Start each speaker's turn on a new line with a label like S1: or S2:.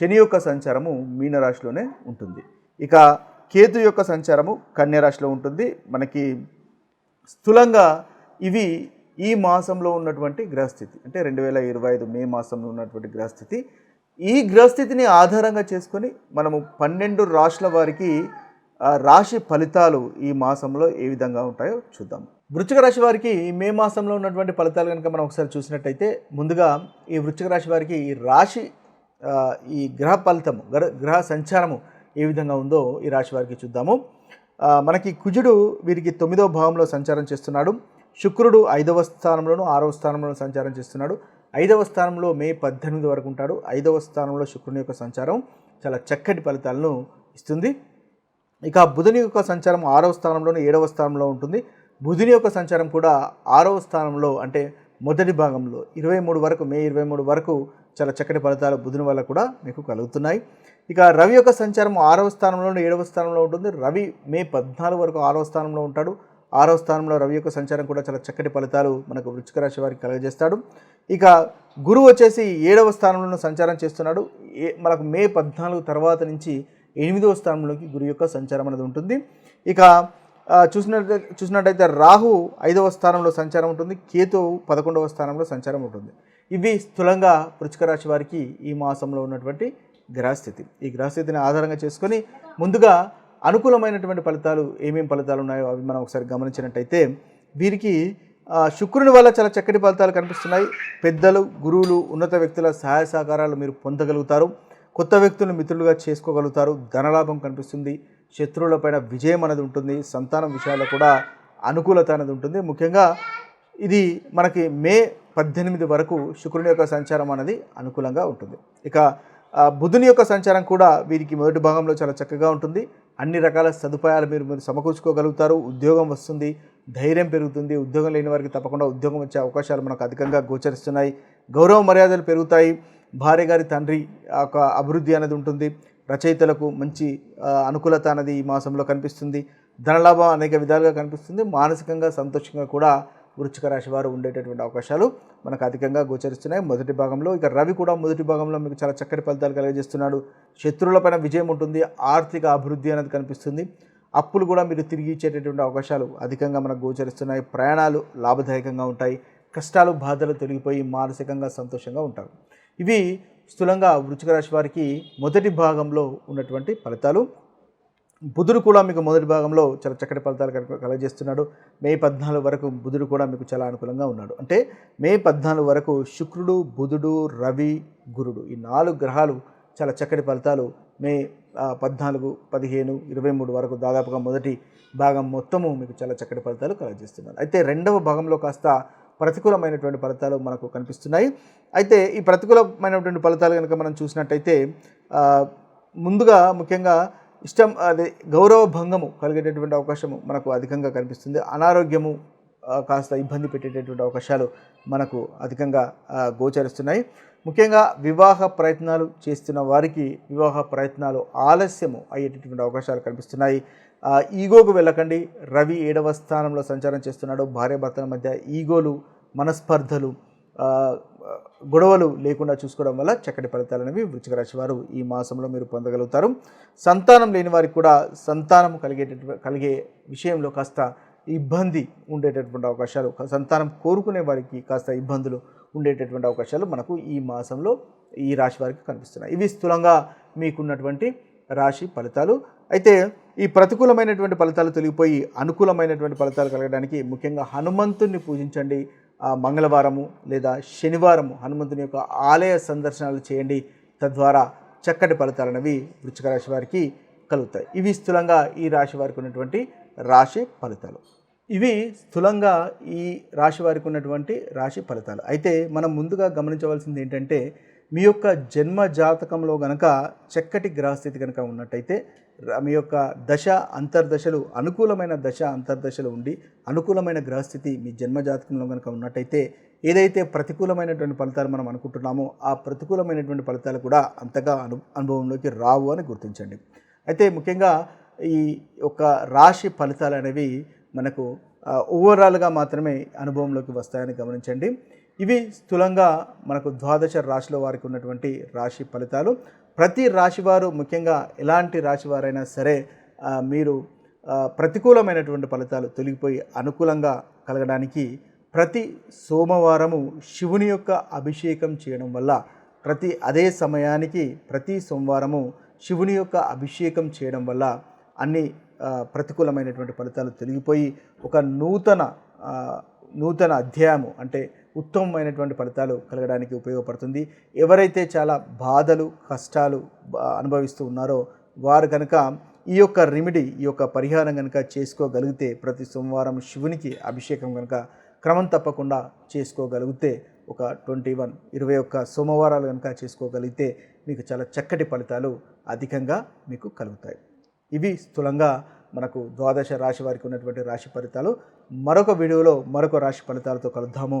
S1: శని యొక్క సంచారము మీనరాశిలోనే ఉంటుంది. ఇక కేతు యొక్క సంచారము కన్యరాశిలో ఉంటుంది. మనకి స్థూలంగా ఇవి ఈ మాసంలో ఉన్నటువంటి గ్రహస్థితి. అంటే రెండు వేల ఇరవై ఐదు మే మాసంలో ఉన్నటువంటి గ్రహస్థితి. ఈ గ్రహస్థితిని ఆధారంగా చేసుకొని మనము పన్నెండు రాశుల వారికి రాశి ఫలితాలు ఈ మాసంలో ఏ విధంగా ఉంటాయో చూద్దాం. వృచ్చిక రాశి వారికి మే మాసంలో ఉన్నటువంటి ఫలితాలు కనుక మనం ఒకసారి చూసినట్టయితే ముందుగా ఈ వృచ్చిక రాశి వారికి ఈ రాశి ఈ గ్రహ ఫలితము గ్రహ గ్రహ సంచారము ఏ విధంగా ఉందో ఈ రాశి వారికి చూద్దాము. మనకి కుజుడు వీరికి తొమ్మిదవ భావంలో సంచారం చేస్తున్నాడు. శుక్రుడు ఐదవ స్థానంలోను ఆరవ స్థానంలోను సంచారం చేస్తున్నాడు. ఐదవ స్థానంలో మే పద్దెనిమిది వరకు ఉంటాడు. ఐదవ స్థానంలో శుక్రుని యొక్క సంచారం చాలా చక్కటి ఫలితాలను ఇస్తుంది. ఇక బుధుని యొక్క సంచారం ఆరవ స్థానంలోను ఏడవ స్థానంలో ఉంటుంది. బుధుని యొక్క సంచారం కూడా ఆరవ స్థానంలో అంటే మొదటి భాగంలో ఇరవై మూడు వరకు మే ఇరవై మూడు వరకు చాలా చక్కటి ఫలితాలు బుధుని వల్ల కూడా మీకు కలుగుతున్నాయి. ఇక రవి యొక్క సంచారం ఆరవ స్థానంలో ఏడవ స్థానంలో ఉంటుంది. రవి మే పద్నాలుగు వరకు ఆరవ స్థానంలో ఉంటాడు. ఆరవ స్థానంలో రవి యొక్క సంచారం కూడా చాలా చక్కటి ఫలితాలు మనకు వృచ్చిక రాశి వారికి కలగజేస్తాడు. ఇక గురువు వచ్చేసి ఏడవ స్థానంలో సంచారం చేస్తున్నాడు. ఏ మనకు మే పద్నాలుగు తర్వాత నుంచి ఎనిమిదవ స్థానంలోకి గురు యొక్క సంచారం అనేది ఉంటుంది. ఇక చూసినట్టు చూసినట్టయితే రాహు ఐదవ స్థానంలో సంచారం ఉంటుంది. కేతువు పదకొండవ స్థానంలో సంచారం ఉంటుంది. ఇవి స్థూలంగా వృచ్చిక రాశి వారికి ఈ మాసంలో ఉన్నటువంటి గ్రహస్థితి. ఈ గ్రహస్థితిని ఆధారంగా చేసుకొని ముందుగా అనుకూలమైనటువంటి ఫలితాలు ఏమేమి ఫలితాలు ఉన్నాయో అవి మనం ఒకసారి గమనించినట్టయితే వీరికి శుక్రుని వల్ల చాలా చక్కటి ఫలితాలు కనిపిస్తున్నాయి. పెద్దలు గురువులు ఉన్నత వ్యక్తుల సహాయ సహకారాలు మీరు పొందగలుగుతారు. కొత్త వ్యక్తులను మిత్రులుగా చేసుకోగలుగుతారు. ధనలాభం కనిపిస్తుంది. శత్రువులపైన విజయం అనేది ఉంటుంది. సంతానం విషయాల్లో కూడా అనుకూలత అనేది ఉంటుంది. ముఖ్యంగా ఇది మనకి మే పద్దెనిమిది వరకు శుక్రుని యొక్క సంచారం అనేది అనుకూలంగా ఉంటుంది. ఇక బుధుని యొక్క సంచారం కూడా వీరికి మొదటి భాగంలో చాలా చక్కగా ఉంటుంది. అన్ని రకాల సదుపాయాలు మీరు మీరు సమకూర్చుకోగలుగుతారు. ఉద్యోగం వస్తుంది ధైర్యం పెరుగుతుంది. ఉద్యోగం లేని వారికి తప్పకుండా ఉద్యోగం వచ్చే అవకాశాలు మనకు అధికంగా గోచరిస్తున్నాయి. గౌరవ మర్యాదలు పెరుగుతాయి. భార్య గారి తండ్రి ఒక అభివృద్ధి అనేది ఉంటుంది. రచయితలకు మంచి అనుకూలత అనేది ఈ మాసంలో కనిపిస్తుంది. ధనలాభం అనేక విధాలుగా కనిపిస్తుంది. మానసికంగా సంతోషంగా కూడా వృచ్చిక రాశి వారు ఉండేటటువంటి అవకాశాలు మనకు అధికంగా గోచరిస్తున్నాయి. మొదటి భాగంలో ఇక రవి కూడా మొదటి భాగంలో మీకు చాలా చక్కటి ఫలితాలు కలిగజేస్తున్నాడు. శత్రువులపైన విజయం ఉంటుంది ఆర్థిక అభివృద్ధి అనేది కనిపిస్తుంది. అప్పులు కూడా మీరు తిరిగి ఇచ్చేటటువంటి అవకాశాలు అధికంగా మనకు గోచరిస్తున్నాయి. ప్రయాణాలు లాభదాయకంగా ఉంటాయి కష్టాలు బాధలు తొలగిపోయి మానసికంగా సంతోషంగా ఉంటారు. ఇవి స్థూలంగా వృచ్చిక రాశి వారికి మొదటి భాగంలో ఉన్నటువంటి ఫలితాలు. బుధుడు కూడా మీకు మొదటి భాగంలో చాలా చక్కటి ఫలితాలు కలగజేస్తున్నాడు. మే పద్నాలుగు వరకు బుధుడు కూడా మీకు చాలా అనుకూలంగా ఉన్నాడు. అంటే మే పద్నాలుగు వరకు శుక్రుడు బుధుడు రవి గురుడు ఈ నాలుగు గ్రహాలు చాలా చక్కటి ఫలితాలు మే పద్నాలుగు పదిహేను ఇరవై మూడు వరకు దాదాపుగా మొదటి భాగం మొత్తము మీకు చాలా చక్కటి ఫలితాలు కలగజేస్తున్నారు. అయితే రెండవ భాగంలో కాస్త ప్రతికూలమైనటువంటి ఫలితాలు మనకు కనిపిస్తున్నాయి. అయితే ఈ ప్రతికూలమైనటువంటి ఫలితాలు కనుక మనం చూసినట్టయితే ముందుగా ముఖ్యంగా ఇష్టం అదే గౌరవ భంగము కలిగేటటువంటి అవకాశము మనకు అధికంగా కనిపిస్తుంది. అనారోగ్యము కాస్త ఇబ్బంది పెట్టేటటువంటి అవకాశాలు మనకు అధికంగా గోచరిస్తున్నాయి. ముఖ్యంగా వివాహ ప్రయత్నాలు చేస్తున్న వారికి వివాహ ప్రయత్నాలు ఆలస్యము అయ్యేటటువంటి అవకాశాలు కనిపిస్తున్నాయి. ఈగోకు వెళ్ళకండి. రవి ఏడవ స్థానంలో సంచారం చేస్తున్నాడు. భార్య భర్తల మధ్య ఈగోలు మనస్పర్ధలు గొడవలు లేకుండా చూసుకోవడం వల్ల చక్కటి ఫలితాలు అనేవి వృచ్చిక రాశి వారు ఈ మాసంలో మీరు పొందగలుగుతారు. సంతానం లేని వారికి కూడా సంతానం కలిగేటటువంటి కలిగే విషయంలో కాస్త ఇబ్బంది ఉండేటటువంటి అవకాశాలు సంతానం కోరుకునే వారికి కాస్త ఇబ్బందులు ఉండేటటువంటి అవకాశాలు మనకు ఈ మాసంలో ఈ రాశి వారికి కనిపిస్తున్నాయి. ఇవి స్థూలంగా మీకున్నటువంటి రాశి ఫలితాలు. అయితే ఈ ప్రతికూలమైనటువంటి ఫలితాలు తొలగిపోయి అనుకూలమైనటువంటి ఫలితాలు కలగడానికి ముఖ్యంగా హనుమంతుణ్ణి పూజించండి. మంగళవారము లేదా శనివారము హనుమంతుని యొక్క ఆలయ సందర్శనాలు చేయండి. తద్వారా చక్కటి ఫలితాలు అనేవి వృచ్చిక రాశి వారికి కలుగుతాయి. ఇవి స్థూలంగా ఈ రాశి వారికి ఉన్నటువంటి రాశి ఫలితాలు. ఇవి స్థూలంగా ఈ రాశి వారికి ఉన్నటువంటి రాశి ఫలితాలు. అయితే మనం ముందుగా గమనించవలసింది ఏంటంటే మీ యొక్క జన్మ జాతకంలో గనక చక్కటి గ్రహస్థితి కనుక ఉన్నట్టయితే మీ యొక్క దశ అంతర్దశలు అనుకూలమైన దశ అంతర్దశలు ఉండి అనుకూలమైన గ్రహస్థితి మీ జన్మజాతకంలో కనుక ఉన్నట్టయితే ఏదైతే ప్రతికూలమైనటువంటి ఫలితాలు మనం అనుకుంటున్నామో ఆ ప్రతికూలమైనటువంటి ఫలితాలు కూడా అంతగా అను అనుభవంలోకి రావు అని గుర్తించండి. అయితే ముఖ్యంగా ఈ యొక్క రాశి ఫలితాలు అనేవి మనకు ఓవరాల్గా మాత్రమే అనుభవంలోకి వస్తాయని గమనించండి. ఇవి స్థూలంగా మనకు ద్వాదశ రాశిలో వారికి ఉన్నటువంటి రాశి ఫలితాలు. ప్రతి రాశి వారు ముఖ్యంగా ఎలాంటి రాశి వారైనా సరే మీరు ప్రతికూలమైనటువంటి ఫలితాలు తొలగిపోయి అనుకూలంగా కలగడానికి ప్రతి సోమవారము శివుని యొక్క అభిషేకం చేయడం వల్ల ప్రతి అదే సమయానికి ప్రతి సోమవారము శివుని యొక్క అభిషేకం చేయడం వల్ల అన్ని ప్రతికూలమైనటువంటి ఫలితాలు తొలగిపోయి ఒక నూతన నూతన అధ్యాయము అంటే ఉత్తమమైనటువంటి ఫలితాలు కలగడానికి ఉపయోగపడుతుంది. ఎవరైతే చాలా బాధలు కష్టాలు అనుభవిస్తూ ఉన్నారో వారు కనుక ఈ యొక్క రెమెడీ ఈ యొక్క పరిహారం కనుక చేసుకోగలిగితే ప్రతి సోమవారం శివునికి అభిషేకం కనుక క్రమం తప్పకుండా చేసుకోగలిగితే ఒక ట్వంటీ వన్ ఇరవై ఒక్క సోమవారాలు కనుక చేసుకోగలిగితే మీకు చాలా చక్కటి ఫలితాలు అధికంగా మీకు కలుగుతాయి. ఇవి స్థూలంగా మనకు ద్వాదశ రాశి వారికి ఉన్నటువంటి రాశి ఫలితాలు. మరొక వీడియోలో మరొక రాశి ఫలితాలతో కలుద్దాము.